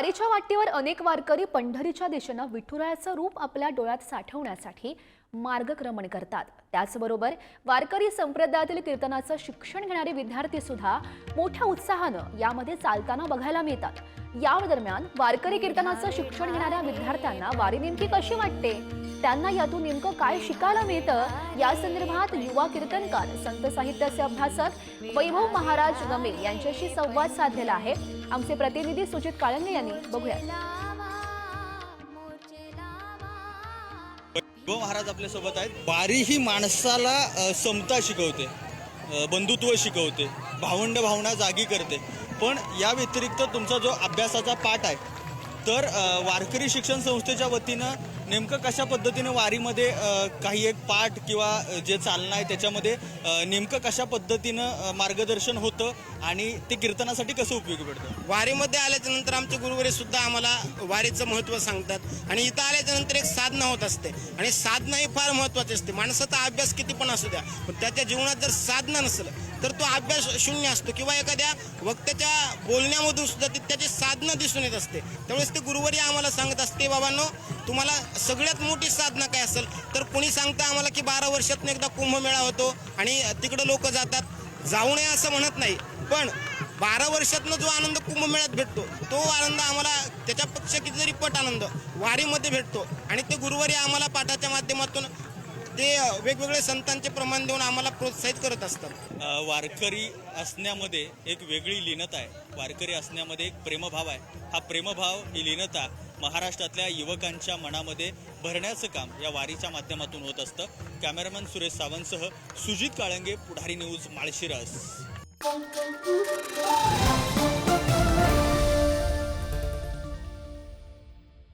वारीच्या वाटेवर अनेक वारकरी पंढरीच्या दिशेनं विठुरायाचं रूप आपल्या डोळ्यात साठवण्यासाठी मार्गक्रमण करतात. त्याचबरोबर वारकरी संप्रदायातील कीर्तनाचं शिक्षण घेणारे विद्यार्थी सुद्धा मोठ्या उत्साहानं यामध्ये चालताना बघायला मिळतात. या दरम्यान वारकरी कीर्तनाचं शिक्षण घेणाऱ्या विद्यार्थ्यांना वारी नेमकी कशी वाटते? त्यांना यातून नेमकं काय शिकायला मिळतं? या संदर्भात युवा कीर्तनकार संत साहित्याचे अभ्यासक वैभव महाराज गमे यांच्याशी संवाद साधलेला आहे. आमचे प्रतिनिधी सुजित काळंगे यांनी बघूया वैभव महाराज आपल्यासोबत आहेत. बारीही माणसाला अ, समता शिकवते अ, बंधुत्व शिकवते भावंड भावना जागी करते. पण या व्यतिरिक्त तुमचा जो अभ्यासाचा पाठ आहे तर अ, वारकरी शिक्षण संस्थेच्या वतीनं नेमकं कशा पद्धतीनं वारीमध्ये काही एक पाठ किंवा जे चालणं आहे त्याच्यामध्ये नेमकं कशा पद्धतीनं मार्गदर्शन होतं आणि ते कीर्तनासाठी कसं उपयोगी पडतं? वारीमध्ये आल्याच्यानंतर आमचे गुरुवरे सुद्धा आम्हाला वारीचं महत्त्व सांगतात. आणि इथं आल्याच्यानंतर एक साधना होत असते. आणि साधना ही फार महत्त्वाची असते. माणसाचा अभ्यास किती पण असू द्या पण त्याच्या जीवनात जर साधना नसेल तर तो अभ्यास शून्य असतो. किंवा एखाद्या वक्त्याच्या बोलण्यामधून सुद्धा ती त्याची साधना दिसून येत असते. त्यावेळेस ते गुरुवारी आम्हाला सांगत असते बाबांनो तुम्हाला सगळ्यात मोठी साधना काय असेल तर कोणी सांगतं आम्हाला की बारा वर्षातून एकदा कुंभमेळा होतो आणि तिकडं लोक जातात. जाऊ नये असं म्हणत नाही पण बारा वर्षातनं जो आनंद कुंभमेळ्यात भेटतो तो आनंद आम्हाला त्याच्यापेक्षा कितीतरी पट आनंद वारीमध्ये भेटतो. आणि ते गुरुवारी आम्हाला पाठाच्या माध्यमातून ते वेगवेगळे संतांचे प्रमाण देऊन आम्हाला प्रोत्साहित करत असतात. वारकरी असण्यामध्ये एक वेगळी लीनता आहे. वारकरी असण्यामध्ये एक प्रेमभाव आहे. हा प्रेमभाव ही लीनता महाराष्ट्रातल्या युवकांच्या मनामध्ये भरण्याचं काम या वारीच्या माध्यमातून होत असतं. कॅमेरामॅन सुरेश सावंतसह सुजित काळंगे पुढारी न्यूज माळशिरस.